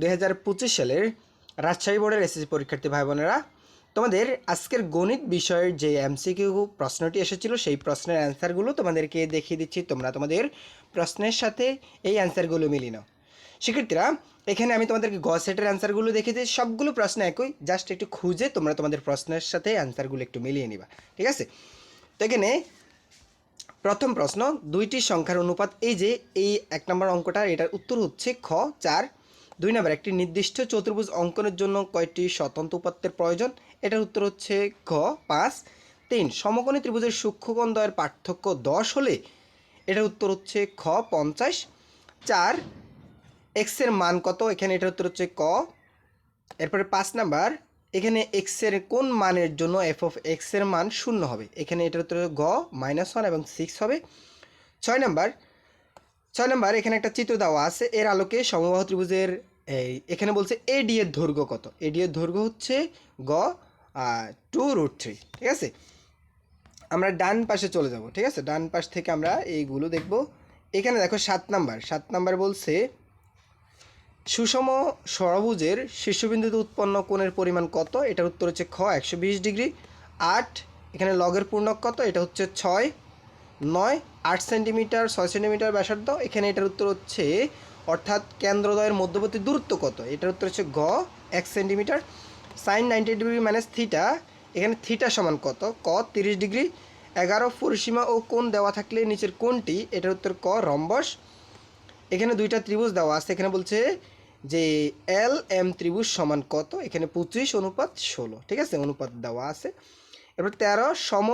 দুই হাজার পঁচিশ সালের রাজশাহী বোর্ডের এসএসসি পরীক্ষার্থী ভাই বোনেরা তোমাদের আজকের গণিত বিষয়ের যে এমসিকিউ প্রশ্নটি এসেছিল, সেই প্রশ্নের অ্যান্সারগুলো তোমাদেরকে দেখিয়ে দিচ্ছি। তোমরা তোমাদের প্রশ্নের সাথে এই অ্যান্সারগুলো মিলিয়ে নাও। শিক্ষার্থীরা, এখানে আমি তোমাদেরকে গ সেটের অ্যান্সারগুলো দেখিয়েছি সবগুলো প্রশ্ন একই জাস্ট একটু খুঁজে তোমরা তোমাদের প্রশ্নের সাথে অ্যান্সারগুলো একটু মিলিয়ে নিবা। ঠিক আছে? তো এখানে প্রথম প্রশ্ন, দুইটি সংখ্যার অনুপাত, এই যে এই এক নম্বর অঙ্কটা এটার উত্তর হচ্ছে খ, চার দুই নম্বর, একটি নির্দিষ্ট চতুর্ভুজ অঙ্কনের জন্য কয়টি স্বতন্ত্র উপাত্তের প্রয়োজন? এটার উত্তর হচ্ছে খ পাঁচ, তিন। সমকোণী ত্রিভুজের সূক্ষ্মকোণ দ্বয়ের পার্থক্য দশ হলে এটার উত্তর হচ্ছে খ, পঞ্চাশ। চার এক্সের মান কত? এখানে এটার উত্তর হচ্ছে ক। এরপরে পাঁচ নাম্বার, এখানে এক্সের কোন মানের জন্য এফ অফ এক্সের মান শূন্য হবে? এখানে এটার উত্তর গ মাইনাস ওয়ান এবং সিক্স হবে। ছয় নাম্বার ছয় নম্বর, এখানে একটা চিত্র দেওয়া আছে, এর আলোকে সমবাহ ত্রিভুজের, এই, এখানে বলছে এডি এর দৈর্ঘ্য কত? এডি এর দৈর্ঘ্য হচ্ছে গ টু রুট থ্রি ঠিক আছে? আমরা ডান পাশে চলে যাব, ঠিক আছে? ডান পাশ থেকে আমরা এইগুলো দেখব। এখানে দেখো সাত নাম্বার সাত নাম্বার বলছে, সুষম ষড়ভুজের শীর্ষবিন্দুতে উৎপন্ন কোণের পরিমাণ কত? এটার উত্তর হচ্ছে খ, একশো বিশ ডিগ্রি। আট, এখানে লগের পূর্ণক কত? এটা হচ্ছে ছয়। নয়, আট সেন্টিমিটার, ছয় সেন্টিমিটার ব্যাসার্ধ। এখানে এটার উত্তর হচ্ছে, অর্থাৎ কেন্দ্রদ্বয়ের মধ্যবর্তী দূরত্ব কত? এটার উত্তর হচ্ছে ঘ এক centimetre. Sine ninety degree minus theta, এখানে থিটা সমান কত? ক, তিরিশ ডিগ্রি। এগারো পরিসীমা ও কোণ দেওয়া থাকলে নিচের কোনটি এটার উত্তর ক, রম্বস। এখানে দুইটা ত্রিভুজ দেওয়া আছে। এখানে বলছে যে এল এম ত্রিভুজ সমান কত? এখানে পঁচিশ, অনুপাত ষোলো। ঠিক আছে? অনুপাত দেওয়া আছে। এবার তেরো, সম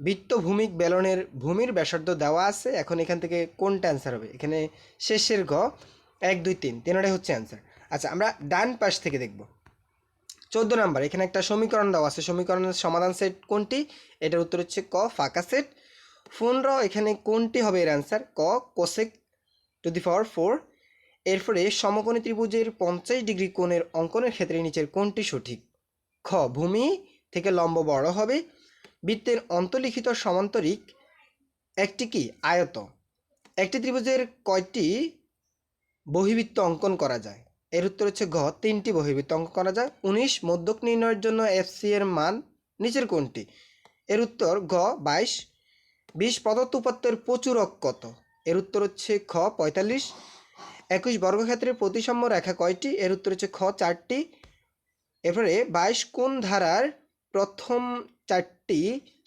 বৃত্ত ভূমিক বেলনের ভূমির ব্যাসার্ধ দেওয়া আছে। এখন এখান থেকে কোনটা অ্যান্সার হবে? এখানে শেষের ঘ এক, দুই, তিন, তিনটাই হচ্ছে অ্যান্সার আচ্ছা আমরা ডান পাশ থেকে দেখব। চোদ্দ নাম্বার, এখানে একটা সমীকরণ দেওয়া আছে। সমীকরণের সমাধান সেট কোনটি? এটার উত্তর হচ্ছে ক, ফাঁকা সেট পনেরো এখানে কোনটি হবে এর অ্যান্সার ক cosec to the power four এরপরে সমকোণী ত্রিভুজের পঞ্চাশ ডিগ্রি কোণের অঙ্কনের ক্ষেত্রে নিচের কোনটি সঠিক? খ, ভূমি থেকে লম্ব বড় হবে। বৃত্তের অন্তলিখিত সমান্তরিক একটি কি? আয়ত। একটি ত্রিভুজের কয়টি বহিবৃত্ত অঙ্কন করা যায়? এর উত্তর হচ্ছে ঘ। তিনটি বহির্বৃত্ত অঙ্কন করা যায়। উনিশ, মধ্যক নির্ণয়ের জন্য এফসি এর মান নিচের কোনটি? এর উত্তর ঘ, বাইশ। বিশ, প্রদত্ত উপাত্তের প্রচুরক কত? এর উত্তর হচ্ছে খ, পঁয়তাল্লিশ। একুশ, বর্গক্ষেত্রের প্রতিসাম্য রেখা কয়টি? এর উত্তর হচ্ছে খ, চারটি। এরপরে বাইশ, কোন ধারার প্রথম চারটি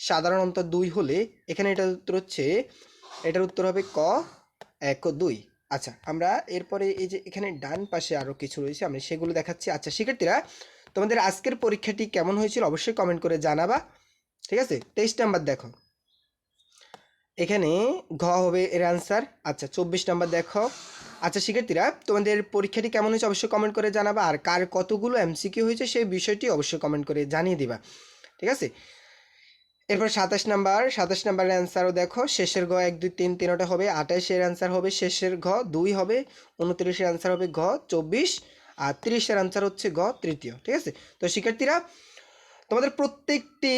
সাধারণত দুই হলে এখানে এটার উত্তর হচ্ছে, এটার উত্তর হবে ক, এক ও দুই। আচ্ছা আমরা এরপরে এই যে এখানে ডান পাশে আরও কিছু রয়েছে আমি সেগুলো দেখাচ্ছি। আচ্ছা শিক্ষার্থীরা, তোমাদের আজকের পরীক্ষাটি কেমন হয়েছিল অবশ্যই কমেন্ট করে জানাবা, ঠিক আছে? তেইশ নাম্বার দেখো। এখানে ঘ হবে এর অ্যান্সার আচ্ছা চব্বিশ নাম্বার দেখো। আচ্ছা শিক্ষার্থীরা, তোমাদের পরীক্ষাটি কেমন হয়েছে অবশ্যই কমেন্ট করে জানাবা, আর কার কতগুলো এমসিকিউ হয়েছে সেই বিষয়টি অবশ্যই কমেন্ট করে জানিয়ে দিবা, ঠিক আছে? এরপর সাতাশ নাম্বার, সাতাশ নাম্বারের অ্যান্সারও দেখো, শেষের ঘ এক, দুই, তিন, তিনটা হবে আঠাশের অ্যান্সার হবে, শেষের ঘ দুই হবে, উনত্রিশের অ্যান্সার হবে ঘ চব্বিশ, আর তিরিশের অ্যান্সার হচ্ছে ঘ তৃতীয়, ঠিক আছে? তো শিক্ষার্থীরা, তোমাদের প্রত্যেকটি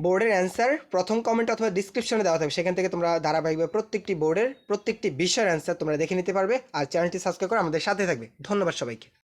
বোর্ডের অ্যান্সার প্রথম কমেন্ট অথবা ডিসক্রিপশনে দেওয়া থাকবে। সেখান থেকে তোমরা ধারাবাহিকভাবে প্রত্যেকটি বোর্ডের, প্রত্যেকটি বিষয়ের অ্যান্সার তোমরা দেখে নিতে পারবে। আর চ্যানেলটি সাবস্ক্রাইব করে আমাদের সাথে থাকবে। ধন্যবাদ সবাইকে।